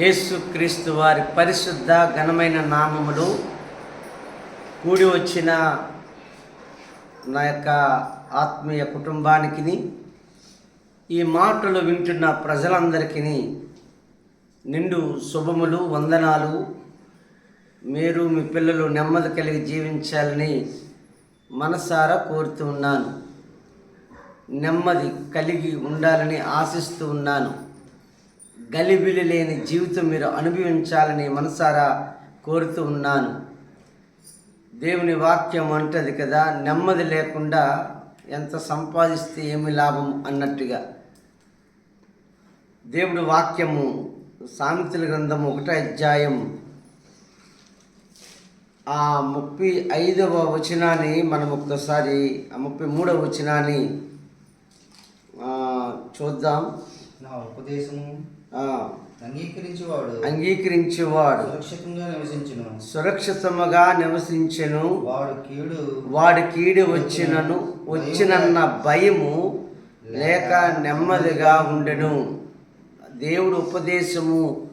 యేసుక్రీస్తు వారి పరిశుద్ధ ఘనమైన నామములు కూడి వచ్చిన నా యొక్క ఆత్మీయ కుటుంబానికి ఈ మాటలు వింటున్న ప్రజలందరికీ నిండు శుభములు వందనాలు. మీరు మీ పిల్లలు నెమ్మది కలిగి జీవించాలని మనసారా కోరుతూ ఉన్నాను. నెమ్మది కలిగి ఉండాలని ఆశిస్తూ ఉన్నాను. గలిబిలి లేని జీవితం మీరు అనుభవించాలని మనసారా కోరుతూ ఉన్నాను. దేవుని వాక్యం అంటది కదా నెమ్మది లేకుండా ఎంత సంపాదిస్తే ఏమి లాభం అన్నట్టుగా. దేవుడి వాక్యము సామెతల గ్రంథం ఒకటో అధ్యాయం ఆ ముప్పై ఐదవ వచనాన్ని మనం ఒక్కసారి ఆ ముప్పై మూడవ వచనాన్ని చూద్దాం. నా ఉపదేశము అంగీకరించేవాడు. అంగీకరించేవాడు. సురక్షితంగా నివసించును. సురక్షితముగా నివసించెను. వాడు కీడు వాడి కీడు వచ్చినను వచ్చినన్న భయము లేక నెమ్మదిగా ఉండెను. దేవుడు ఉపదేశము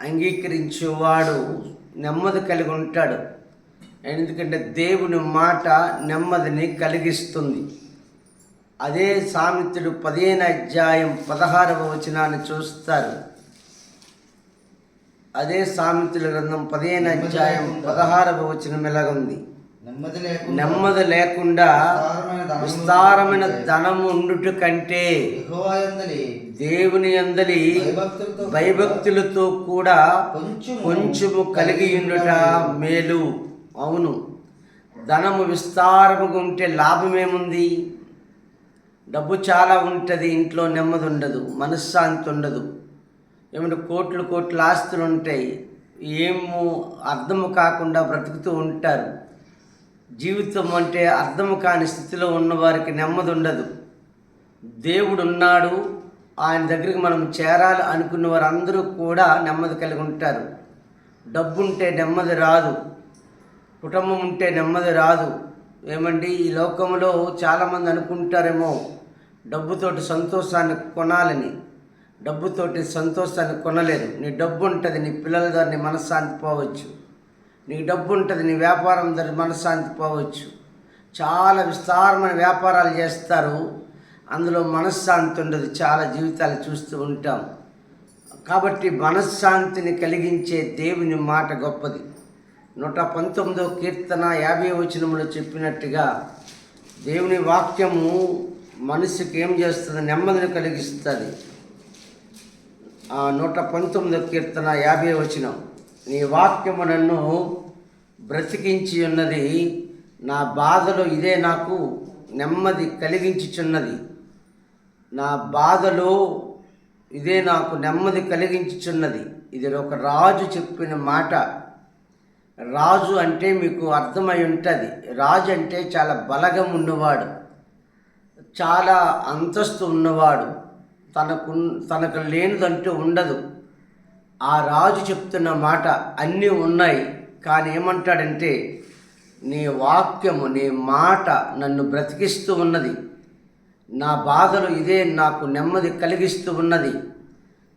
అంగీకరించేవాడు. నెమ్మది కలిగి ఉంటాడు. ఎందుకంటే దేవుని మాట నెమ్మదిని కలిగిస్తుంది. అదే సామెతలు పదిహేను అధ్యాయం పదహారవ వచనాన్ని చూస్తారు. అదే సామెతల గ్రంథం పదిహేను అధ్యాయం పదహారవ వచనం ఎలాగుంది? నెమ్మది లేకుండా నెమ్మది లేకుండా విస్తారమైన ధనము ధనము ఉండుట కంటే దేవుని అందలి భయభక్తులతో కూడా కొంచెం కొంచెము కలిగి ఉండుట మేలు. అవును. ధనము విస్తారముగా ఉంటే లాభమేముంది? డబ్బు చాలా ఉంటుంది ఇంట్లో నెమ్మది ఉండదు మనశ్శాంతి ఉండదు. ఏమంటే కోట్లు కోట్లు ఆస్తులు ఉంటాయి. ఏమో అర్థము కాకుండా బ్రతుకుతూ ఉంటారు. జీవితం అంటే అర్థము కాని స్థితిలో ఉన్నవారికి నెమ్మది ఉండదు. దేవుడు ఉన్నాడు ఆయన దగ్గరికి మనం చేరాలి అనుకున్న వారందరూ కూడా నెమ్మది కలిగి ఉంటారు. డబ్బు ఉంటే నెమ్మది రాదు. కుటుంబం ఉంటే నెమ్మది రాదు. ఏమండి ఈ లోకంలో చాలామంది అనుకుంటారేమో డబ్బుతోటి సంతోషాన్ని కొనాలని. డబ్బుతోటి సంతోషాన్ని కొనలేదు. నీ డబ్బు ఉంటుంది నీ పిల్లల ద్వారా నీ మనశ్శాంతి పోవచ్చు. నీకు డబ్బు ఉంటుంది నీ వ్యాపారం ద్వారా మనశ్శాంతి పోవచ్చు. చాలా విస్తారమైన వ్యాపారాలు చేస్తారు. అందులో మనశ్శాంతి ఉండదు. చాలా జీవితాలు చూస్తూ ఉంటాం. కాబట్టి మనశ్శాంతిని కలిగించే దేవుని మాట గొప్పది. నూట పంతొమ్మిదో కీర్తన యాభై వచనములో చెప్పినట్టుగా దేవుని వాక్యము మనసుకి ఏం చేస్తుంది? నెమ్మదిని కలిగిస్తుంది. ఆ నూట పంతొమ్మిది కీర్తన యాభై వచనం. నీ వాక్యము నన్ను బ్రతికించి ఉన్నది నా బాధలో ఇదే నాకు నెమ్మది కలిగించుచున్నది. నా బాధలో ఇదే నాకు నెమ్మది కలిగించుచున్నది. ఇది ఒక రాజు చెప్పిన మాట. రాజు అంటే మీకు అర్థమై ఉంటుంది. రాజు అంటే చాలా బలగం ఉన్నవాడు చాలా అంతస్తు ఉన్నవాడు. తనకు తనకు లేనిదంటూ ఉండదు. ఆ రాజు చెప్తున్న మాట అన్నీ ఉన్నాయి. కానీ ఏమంటాడంటే నీ వాక్యము నీ మాట నన్ను బ్రతికిస్తూ ఉన్నది. నా బాధలు ఇదే నాకు నెమ్మది కలిగిస్తూ ఉన్నది.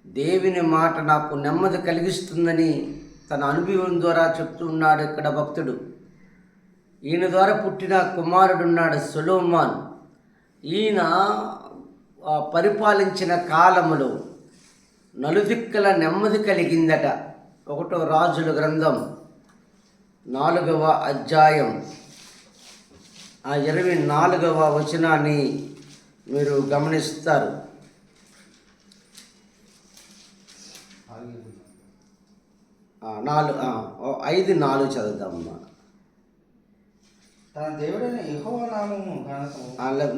దేవుని మాట నాకు నెమ్మది కలిగిస్తుందని తన అనుభవం ద్వారా చెప్తూ ఉన్నాడు ఇక్కడ భక్తుడు. ఈయన ద్వారా పుట్టిన కుమారుడున్నాడు సులోమాన్. ఈయన పరిపాలించిన కాలములో నలుదిక్కల నెమ్మది కలిగిందట ఒకటో రాజుల గ్రంథం నాలుగవ అధ్యాయం. ఆ ఇరవై నాలుగవ వచనాన్ని మీరు గమనిస్తారు. నాలుగు ఐదు నాలుగు చదువుతామమ్మా తన దేవుడైన నామము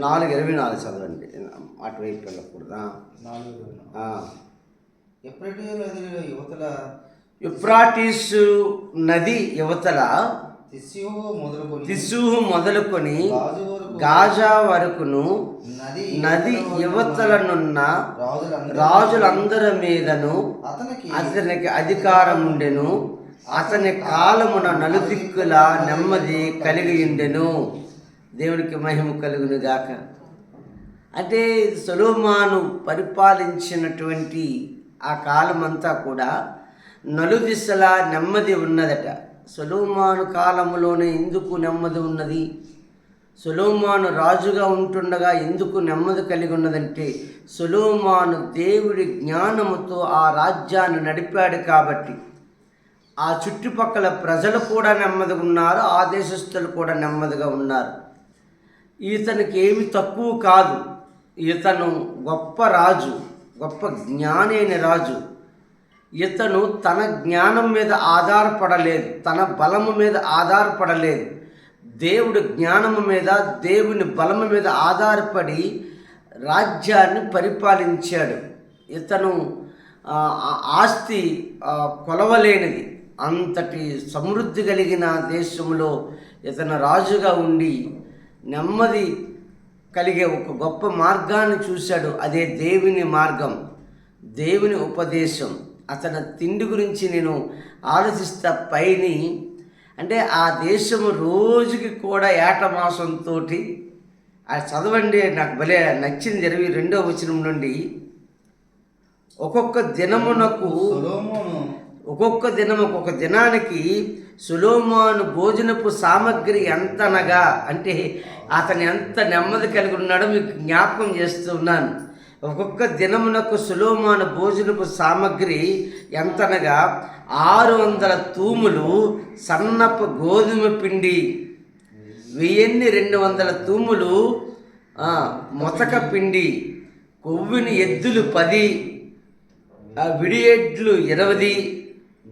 నాలుగు ఇరవై నాలుగు చదవండి. అటువైపు వెళ్ళకూడదు? ఆ, నాలుగు ఆ. ఎప్పటి నదిలో యువతల యుఫ్రాటీసు నది యువతల తిస్సూహు మొదలుకొని గాజా వరకును నది నది యువతలనున్న రాజులందరూ మీదను అతనికి అధికారం ఉండెను అతని కాలమున నలుదిక్కుల నెమ్మది కలిగి ఉండెను దేవునికి మహిమ కలుగును గాక అంటే సొలోమాను పరిపాలించినటువంటి ఆ కాలమంతా కూడా నలుదిశల నెమ్మది ఉన్నదట. సొలోమాను కాలములోనే ఎందుకు నెమ్మది ఉన్నది? సొలోమాను రాజుగా ఉంటుండగా ఎందుకు నెమ్మది కలిగి ఉన్నదంటే సొలోమాను దేవుడి జ్ఞానముతో ఆ రాజ్యాన్ని నడిపాడు కాబట్టి. ఆ చుట్టుపక్కల ప్రజలు కూడా నెమ్మదిగా ఉన్నారు ఆ దేశస్తులు కూడా నెమ్మదిగా ఉన్నారు. ఇతనికి ఏమి తక్కువ కాదు. ఇతను గొప్ప రాజు గొప్ప జ్ఞానైన రాజు. ఇతను తన జ్ఞానం మీద ఆధారపడలేదు తన బలము మీద ఆధారపడలేదు. దేవుడి జ్ఞానము మీద దేవుని బలము మీద ఆధారపడి రాజ్యాన్ని పరిపాలించాడు. ఇతను ఆ, ఆస్తి కొలవలేనిది. అంతటి సమృద్ధి కలిగిన దేశంలో ఇతను రాజుగా ఉండి నెమ్మది కలిగే ఒక గొప్ప మార్గాన్ని చూశాడు. అదే దేవుని మార్గం దేవుని ఉపదేశం. అతని తిండి గురించి నేను ఆలోచిస్తా పైని అంటే ఆ దేశం రోజుకి కూడా ఏటమాసంతో ఆ చదవండి నాకు భలే నచ్చింది. ఇరవై రెండో వచనం నుండి ఒక్కొక్క దినమునకు ఒక్కొక్క దినం ఒక్కొక్క దినానికి సులోమాను భోజనపు సామగ్రి ఎంతనగా అంటే అతను ఎంత నెమ్మది కలిగి ఉన్నాడో మీకు జ్ఞాపకం చేస్తున్నాను ఒక్కొక్క దినమునకు సులోమాను భోజనపు సామగ్రి ఎంతనగా? ఆరు వందల తూములు సన్నపు గోధుమ పిండి. వెయ్యిన్ని రెండు వందల తూములు మొతక పిండి. కొవ్విని ఎద్దులు పది ఆ విడియెడ్లు ఇరవది.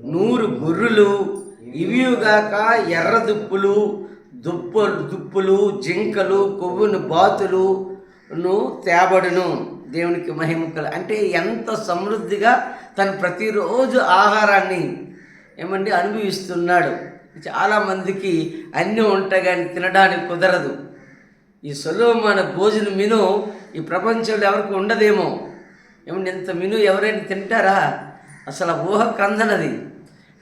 నూరు గొర్రెలు ఇవియుగాక ఎర్ర దుప్పులు దుప్పలు దుప్పులు జింకలు కొవ్వును బాతులును తేబడును. దేవునికి మహిమకలు అంటే ఎంత సమృద్ధిగా తను ప్రతిరోజు ఆహారాన్ని ఏమండి అనుభవిస్తున్నాడు. చాలామందికి అన్నీ ఉంటాయి కానీ తినడానికి కుదరదు. ఈ సొలోమాన భోజనం మిను ఈ ప్రపంచంలో ఎవరికి ఉండదేమో. ఏమంటే ఇంత మిను ఎవరైనా తింటారా? అసలు ఊహ కందనది.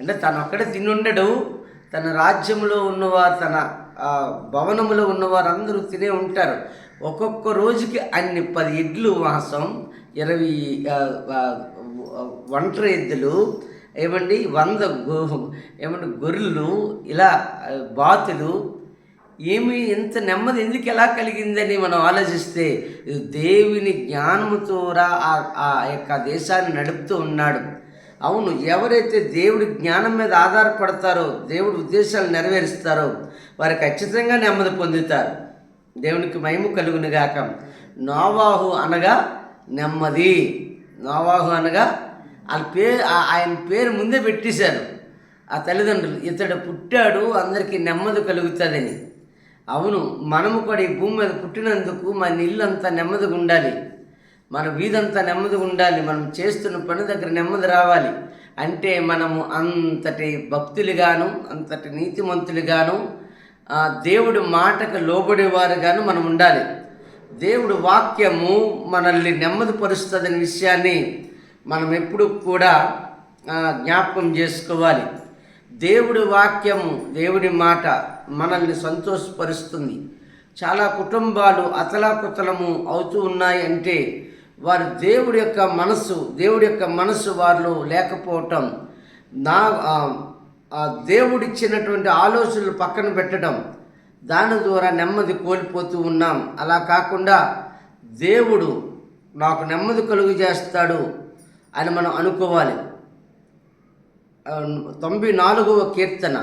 అంటే తను ఒక్కడే తినుండడు. తన రాజ్యంలో ఉన్నవారు తన ఆ, భవనములో ఉన్నవారు అందరూ తినే ఉంటారు. ఒక్కొక్క రోజుకి అన్ని పది ఇడ్లు మాసం ఇరవై ఒంటరి ఎద్దులు ఏమండి వంద గో ఏమంటే గొర్రెలు ఇలా బాతులు. ఏమి ఎంత నెమ్మది ఎందుకు ఎలా కలిగిందని మనం ఆలోచిస్తే దేవుని జ్ఞానముతో రా ఆ- ఆ యొక్క దేశాన్ని నడుపుతూ ఉన్నాడు. అవును ఎవరైతే దేవుడి జ్ఞానం మీద ఆధారపడతారో దేవుడి ఉద్దేశాలు నెరవేరుస్తారో వారు ఖచ్చితంగా నెమ్మది పొందుతారు. దేవునికి మహిమ కలుగునుగాక నోవాహు అనగా నెమ్మది. నోవాహు అనగా వాళ్ళ పేరు ఆయన పేరు ముందే పెట్టేశారు. ఆ తల్లిదండ్రులు ఇతడు పుట్టాడు అందరికీ నెమ్మది కలుగుతుందని. అవును మనము కూడా ఈ భూమి మీద పుట్టినందుకు మన ఇల్లు అంతా నెమ్మదిగా ఉండాలి. మన వీధంతా నెమ్మదిగా ఉండాలి. మనం చేస్తున్న పని దగ్గర నెమ్మది రావాలి. అంటే మనము అంతటి భక్తులుగాను అంతటి నీతిమంతులుగాను దేవుడు దేవుడి మాటకు లోబడేవారుగాను మనం ఉండాలి. దేవుడు వాక్యము మనల్ని నెమ్మది పరుస్తుందనే విషయాన్ని మనం ఎప్పుడు కూడా జ్ఞాపకం చేసుకోవాలి. దేవుడి వాక్యము దేవుడి మాట మనల్ని సంతోషపరుస్తుంది. చాలా కుటుంబాలు అతలాకుతలము అవుతూ ఉన్నాయి అంటే వారు దేవుడి యొక్క మనసు దేవుడి యొక్క మనసు వారిలో లేకపోవటం నా ఆ, దేవుడిచ్చినటువంటి ఆలోచనలు పక్కన పెట్టడం దాని ద్వారా నెమ్మది కోల్పోతూ ఉన్నాం. అలా కాకుండా దేవుడు నాకు నెమ్మది కలుగు చేస్తాడు అని మనం అనుకోవాలి. తొంభై నాలుగవ కీర్తన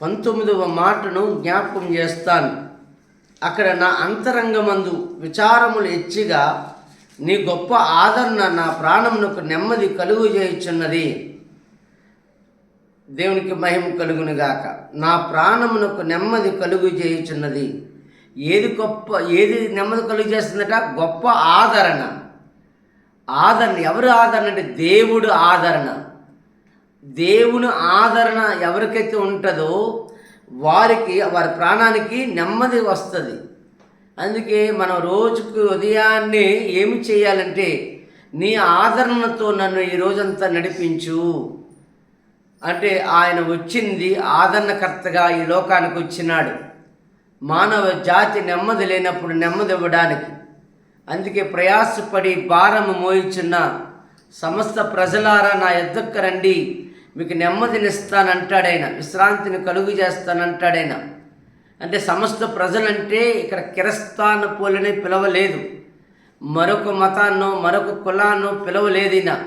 పంతొమ్మిదవ మాటను జ్ఞాపకం చేస్తాను. అక్కడ నా అంతరంగమందు విచారములు ఎచ్చిగా నీ గొప్ప ఆదరణ నా ప్రాణమునకు నెమ్మది కలుగు చేయుచున్నది. దేవునికి మహిమ కలుగునుగాక. నా ప్రాణమునకు నెమ్మది కలుగు చేయుచున్నది. ఏది గొప్ప ఏది నెమ్మది కలుగు చేస్తుందట? గొప్ప ఆదరణ. ఆదరణ ఎవరు ఆదరణ అంటే దేవుడు ఆదరణ. దేవుని ఆదరణ ఎవరికైతే ఉంటుందో వారికి వారి ప్రాణానికి నెమ్మది వస్తుంది. అందుకే మనం రోజుకు ఉదయాన్నే ఏమి చేయాలంటే నీ ఆదరణతో నన్ను ఈ రోజంతా నడిపించు. అంటే ఆయన వచ్చింది ఆదరణకర్తగా ఈ లోకానికి వచ్చినాడు. మానవ జాతి నెమ్మది లేనప్పుడు నెమ్మది ఇవ్వడానికి. అందుకే ప్రయాసపడి భారము మోయిచున్న సమస్త ప్రజలారా నా ఎద్దకు రండి మీకు నెమ్మదినిస్తానంటాడైనా విశ్రాంతిని కలుగు చేస్తానంటాడైనా. అంటే సమస్త ప్రజలంటే ఇక్కడ కిరస్థాన పోలని పిలవలేదు. మరొక మతాన్నో మరొక కులాన్నో పిలవలేదిన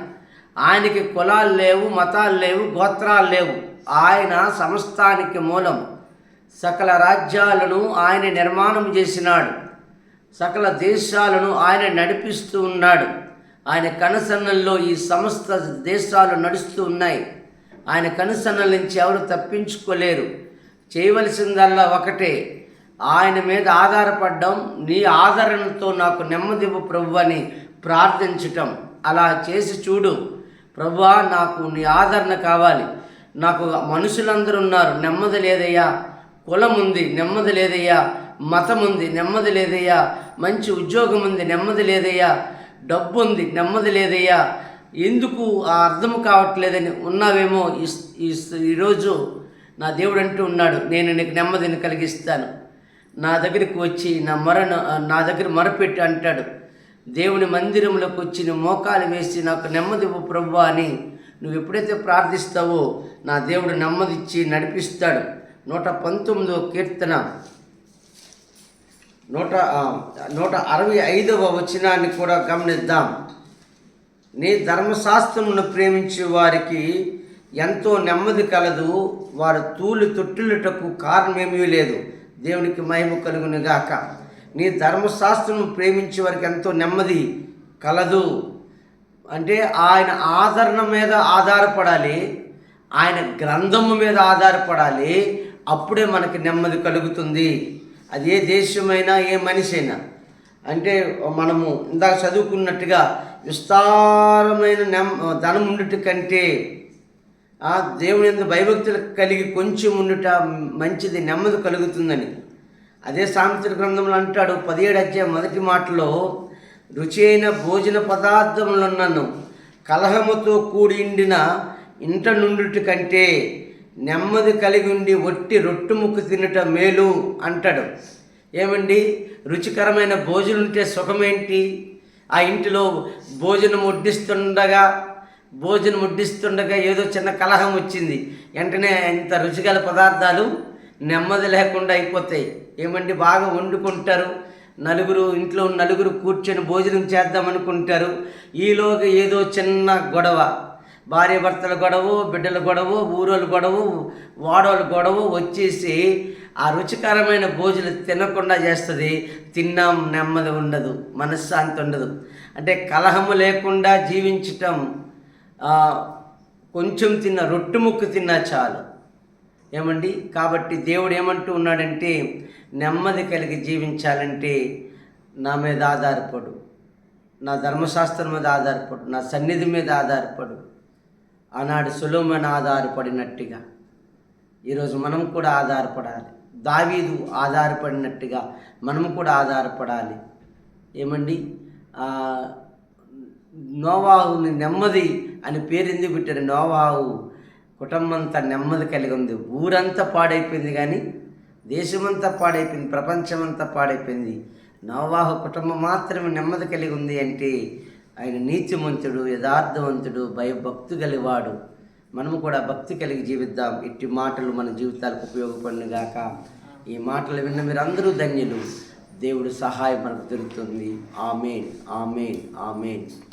ఆయనకి కులాలు లేవు మతాలు లేవు గోత్రాలు లేవు. ఆయన సమస్తానికి మూలం. సకల రాజ్యాలను ఆయన నిర్మాణం చేసినాడు. సకల దేశాలను ఆయన నడిపిస్తూ ఉన్నాడు. ఆయన కనుసన్నల్లో ఈ సమస్త దేశాలు నడుస్తూ ఉన్నాయి. ఆయన కనుసన్నల నుంచి ఎవరు తప్పించుకోలేరు. చేయవలసిందల్లా ఒకటే. ఆయన మీద ఆధారపడడం నీ ఆదరణతో నాకు నెమ్మదివ్వు ప్రభు అని ప్రార్థించటం. అలా చేసి చూడు. ప్రభువా నాకు నీ ఆదరణ కావాలి. నాకు మనుషులందరూ ఉన్నారు. నెమ్మది లేదయ్యా. కులం ఉంది నెమ్మది లేదయ్యా. మతం ఉంది నెమ్మది లేదయ్యా. మంచి ఉద్యోగం ఉంది నెమ్మది లేదయ్యా. డబ్బు ఉంది నెమ్మది లేదయ్యా. ఎందుకు ఆ అర్థం కావట్లేదని ఉన్నావేమో ఈ- ఈ- ఈరోజు నా దేవుడు అంటూ ఉన్నాడు నేను నీకు నెమ్మదిని కలిగిస్తాను. నా దగ్గరికి వచ్చి నా మొరను నా దగ్గర మొరపెట్టి అంటాడు. దేవుని మందిరంలోకి వచ్చి నువ్వు మోకాలు వేసి నాకు నెమ్మది ప్రభు అని నువ్వు ఎప్పుడైతే ప్రార్థిస్తావో నా దేవుడు నెమ్మదిచ్చి నడిపిస్తాడు. నూట పంతొమ్మిదో కీర్తన. నూట నూట అరవై ఐదవ వచనాన్ని కూడా గమనిద్దాం. నీ ధర్మశాస్త్రమును ప్రేమించే వారికి ఎంతో నెమ్మది కలదు వారు తూలి తొట్టిల్లుటకు కారణమేమీ లేదు. దేవునికి మహిమ కలుగును గాక నీ ధర్మశాస్త్రం ప్రేమించే వారికి ఎంతో నెమ్మది కలదు. అంటే ఆయన ఆదరణ మీద ఆధారపడాలి ఆయన గ్రంథము మీద ఆధారపడాలి అప్పుడే మనకి నెమ్మది కలుగుతుంది. అది ఏ దేశమైనా ఏ మనిషి అయినా అంటే మనము ఇందాక చదువుకున్నట్టుగా విస్తారమైన నెమ్ ధనం ఉండుట కంటే ఆ దేవుని ఎందు భయభక్తులు కలిగి కొంచెం ఉండుట మంచిది నెమ్మది కలుగుతుందని. అదే సాంస్కృతిక గ్రంథంలో అంటాడు పదిహేడు అధ్యాయ మొదటి మాటలో రుచి అయిన భోజన పదార్థములున్నను కలహముతో కూడిండిన ఇంట నుండుట కంటే నెమ్మది కలిగి ఉండి ఒట్టి రొట్టు ముక్కు తినుట మేలు అంటాడు. ఏమండి? రుచికరమైన భోజనం ఉంటే సుఖమేంటి ఆ ఇంటిలో భోజనం వడ్డిస్తుండగా భోజనం వడ్డిస్తుండగా ఏదో చిన్న కలహం వచ్చింది. వెంటనే ఇంత రుచిగల పదార్థాలు నెమ్మది లేకుండా అయిపోతాయి. ఏమండి బాగా వండుకుంటారు? నలుగురు ఇంట్లో నలుగురు కూర్చొని భోజనం చేద్దాం అనుకుంటారు ఈలోగా ఏదో చిన్న గొడవ. భార్య భర్తల గొడవ బిడ్డల గొడవ ఊరోళ్ళ గొడవ వాడోళ్ళ గొడవ వచ్చేసి ఆ రుచికరమైన భోజనం తినకుండా చేస్తుంది. తిన్నాం నెమ్మది ఉండదు మనశ్శాంతి ఉండదు. అంటే కలహము లేకుండా జీవించటం కొంచెం తిన్న రొట్టు ముక్కు తిన్నా చాలు. ఏమండి? కాబట్టి దేవుడు ఏమంటూ ఉన్నాడంటే నెమ్మది కలిగి జీవించాలంటే నా మీద ఆధారపడు. నా ధర్మశాస్త్రం మీద ఆధారపడు. నా సన్నిధి మీద ఆధారపడు. ఆనాడు సులభమైన ఆధారపడినట్టుగా. ఈరోజు మనం కూడా ఆధారపడాలి. దావీదు ఆధారపడినట్టుగా మనం కూడా ఆధారపడాలి. ఏమండి? నోవాహుని నెమ్మది అని పేరు ఎందుకు పెట్టారు నోవాహు కుటుంబంతా నెమ్మది కలిగి ఉంది. ఊరంతా పాడైపోయింది కానీ దేశమంతా పాడైపోయింది ప్రపంచమంతా పాడైపోయింది. నోవాహు కుటుంబం మాత్రమే నెమ్మది కలిగి ఉంది అంటే ఆయన నీతిమంతుడు యథార్థవంతుడు భయభక్తు కలివాడు మనము కూడా భక్తి కలిగి జీవిద్దాం. ఇట్టి మాటలు మన జీవితాలకు ఉపయోగపడినగాక ఈ మాటలు విన్న మీరందరూ ధన్యులు. దేవుడు సహాయం మనకు దొరుకుతుంది. ఆమెన్ ఆమెన్ ఆమెన్.